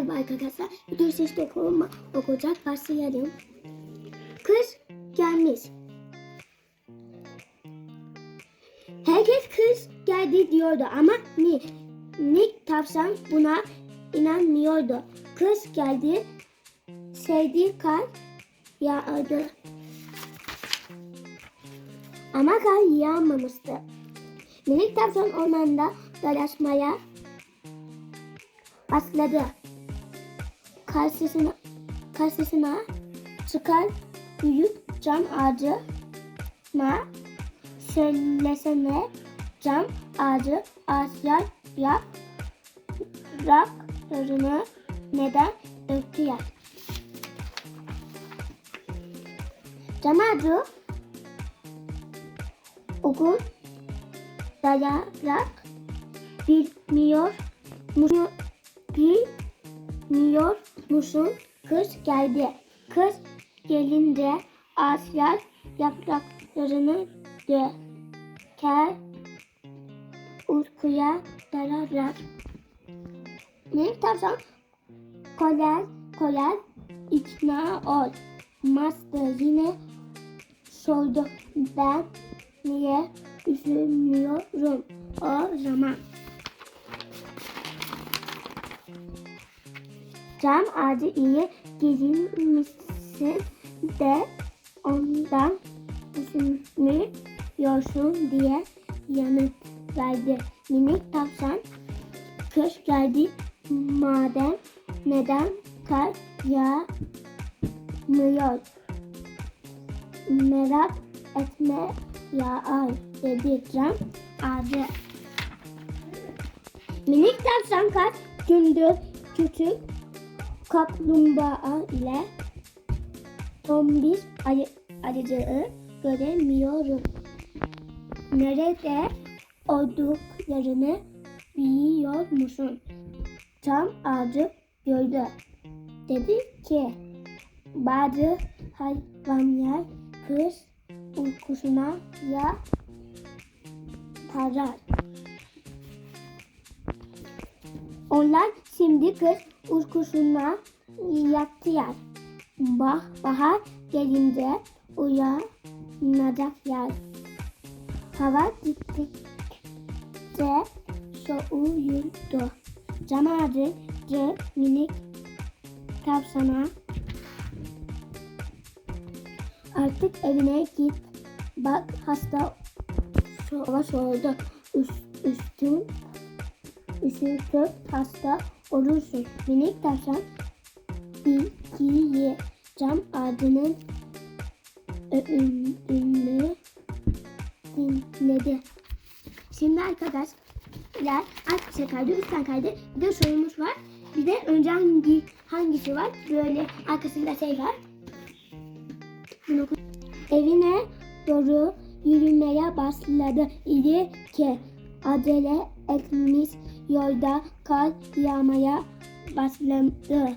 Merhaba arkadaşlar. Video sesli okuma okuyacak. Başlayalım. Kız gelmiş. Herkes kız geldi diyordu ama ni Nick tavşan buna inanmıyordu. Kız geldi. Sevdiği kar yağdı. Ama kar yağmamıştı. Minik tavşan ormanda dolaşmaya başladı. Karşısına, karşısına çıkar. Büyük cam ağacı ma. Söylesene. Cam ağacı ağaçlar ya raklarını neden döktüler? Cam ağacı okul dayarak bilmiyor musun? Bilmiyor musun? Kız geldi. Kız gelince ağaçlar yapraklarını döker uykuya dalarlar. Ne tavşan kolay kolay ikna olmazdı. Yine sordu ben niye üzülmüyorum o zaman. Cam ağacı iyi gelinmişsin de ondan üzülmüyorsun diye yanıt verdi. Minik tavşan kış geldi madem neden kar yağmıyor? Merak etme yağar dedi cam ağacı. Minik tavşan kaç gündür küçük kaplumbağa ile tombiş ayı, ayıcığı göremiyorum. Nerede olduklarını biliyor musun? Çam ağacı gördü. Dedi ki bazı hayvanlar kış uykusuna ya tarar. Onlar şimdi kız uykusuna yattılar. Bah, bahar gelince uyanacaklar. Hava gittikçe soğuyordu. Cam ağacı minik tavşana artık evine git. Bak hasta hava soğudu. Üst, üstün üşütüp hasta olursun. Minik tavşan bilgiyi cam ağacının önünü dinledi. Şimdi arkadaşlar arkadaşlar kaydı, üstten kaydı. Bir de sorumuz var. Bir de önce hangi hangisi var? Böyle arkasında şey var. Evine doğru yürümeye başladı. İyi ki acele etmiş yolda kar yağmaya başladı.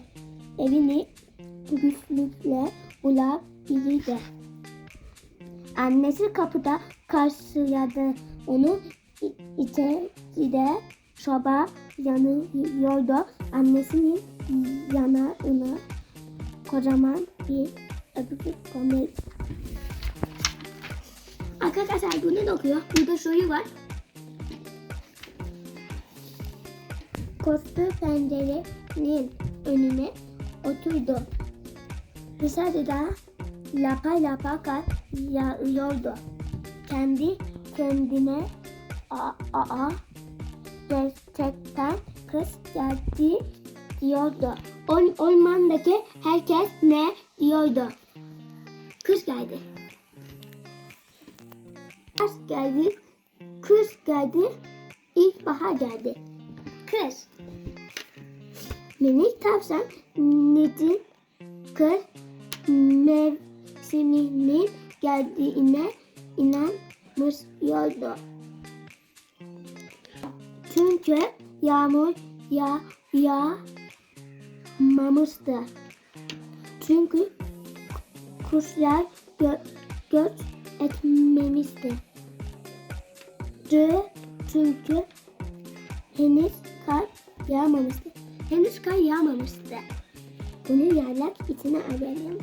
Evini güçlükle bulabilirdi. Annesi kapıda karşıladı. Onu İ- içeride soba yanıyordu. Annesinin yanağına kocaman bir öpücük koydu. Arkadaşlar bu ne okuyor? Burada soru var. Kostu pencerenin önüne oturdu. Dışarıda lapa lapa kar yağıyordu. Kendi kendine aa, aa gerçekten kız geldi diyordu. Ol, ormandaki herkes ne diyordu? Kız geldi. Kız geldi. Kız geldi. İlkbahar geldi. Kız. Minik tavşan Ned'in kız mevsiminin geldiğine inanmışıyordu. Çünkü yağmur ya yağmamıştı. Çünkü kuşlar gö göç etmemişti. Çünkü henüz kar yağmamıştı. Henüz kar yağmamıştı. Bunu yaylak içine alalım.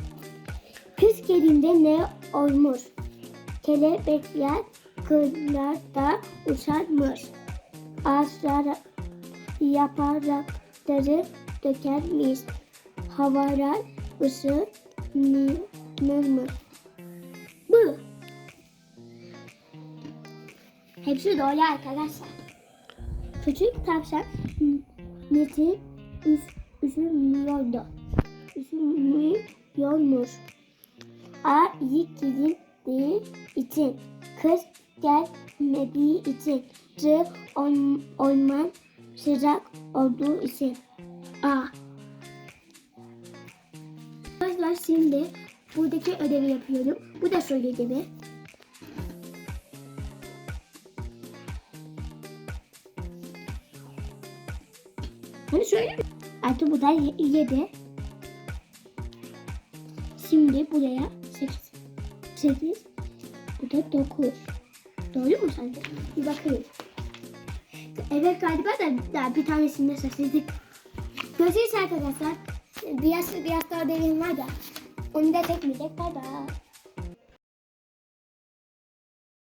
Kış gelinde ne olmuş? Kelebekler kırlarda uçarmış. Ağaçlar yaprakları dökermiş. Havalar ısınırmış. Bu. Hepsi doğru arkadaşlar. Küçük tavşan neti üz, üzülmüyordu. Üzülmüyormuş. A iyi gidildiği için. Kız gelmediği için. C on, orman sıcak olduğu için. A. Arkadaşlar şimdi buradaki ödevi yapıyorum. Bu da soru ödevi. Artık bu da 7. Şimdi buraya 8. 8. Bu da 9. Doğru mu sence? Bir bakayım. Evet galiba da daha bir tanesinde şaşırdık. Görüşürüz arkadaşlar. Biraz, biraz daha ödevim var da. Onu da çekmeyecek. Bay bay.